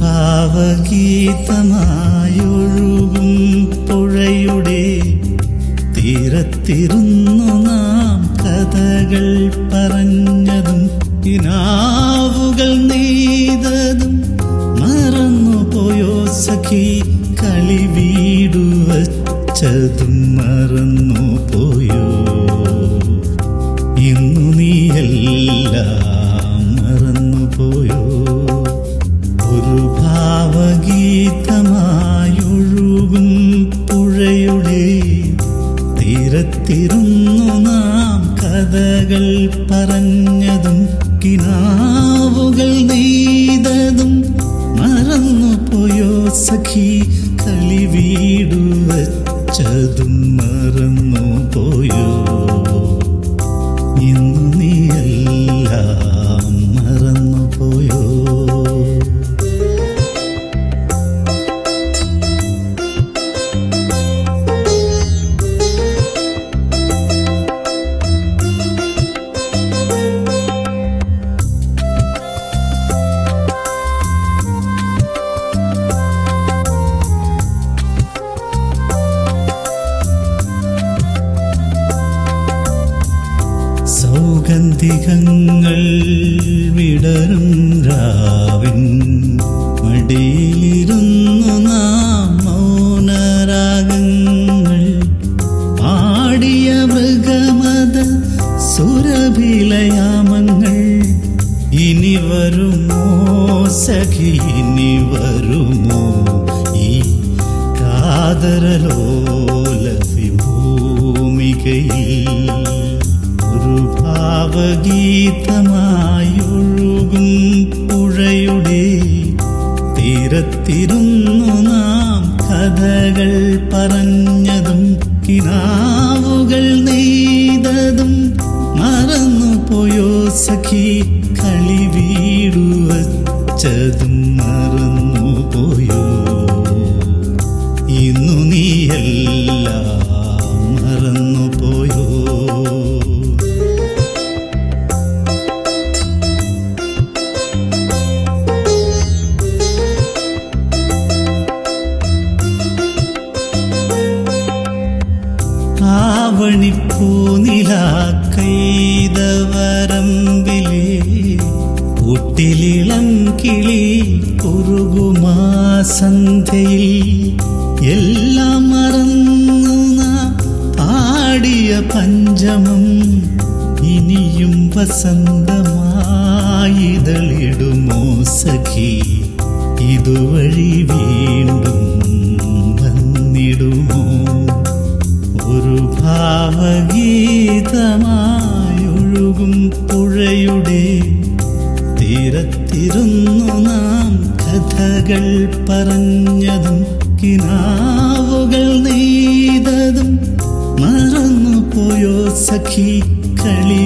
ഭാവഗീതമായൊഴുകും പുഴയുടെ തീരത്തിരുന്നു നാം കഥകൾ പറഞ്ഞതും കിനാവുകൾ നെയ്തതും മറന്നുപോയോ സഖി. ഭാവഗീതമായൊഴുകും പുഴയുടെ തീരത്തിരുന്നു നാം കഥകൾ പറഞ്ഞതും കിനാവുകൾ നെയ്തതും മറന്നു പോയോ സഖി? കളി വീടു വച്ചതും മറന്നു പോയോ ഇന്നു നീയെല്ലാം സൗഗന്ധികങ്ങൾ വിടരും രാവിൻ മടിയിലിരുന്നു നാം മൗനരാഗങ്ങൾ. ആടിയ മൃഗമത സുരഭിലയാമങ്ങൾ. ഇനി വരുമോ സഖി ഇനി വരുമോ ഈ കാതരലോല വിഭൂമികയിൽ ഭാവഗീതമായൊഴുകും പുഴയുടെ തീരത്തിരുന്നു നാം കഥകൾ പറഞ്ഞതും കിനാവുകൾ നെയ്തതും മറന്നു പോയോ സഖി കളി വീടു ആവണിപ്പൂനില കൈതവരമ്പിലെ കൂട്ടിലിളം കിളി കുറുകുമാ സന്ധ്യയിൽ. എല്ലാം മറന്നു പാടിയ പഞ്ചമം ഇനിയും വസന്തമായിതളിടുമോ ഭാവഗീതമായൊഴുകും പുഴയുടെ തീരത്തിരുന്നു നാം കഥകൾ പറഞ്ഞതും കിനാവുകൾ നെയ്തതും മറന്നു പോയോ സഖി കളി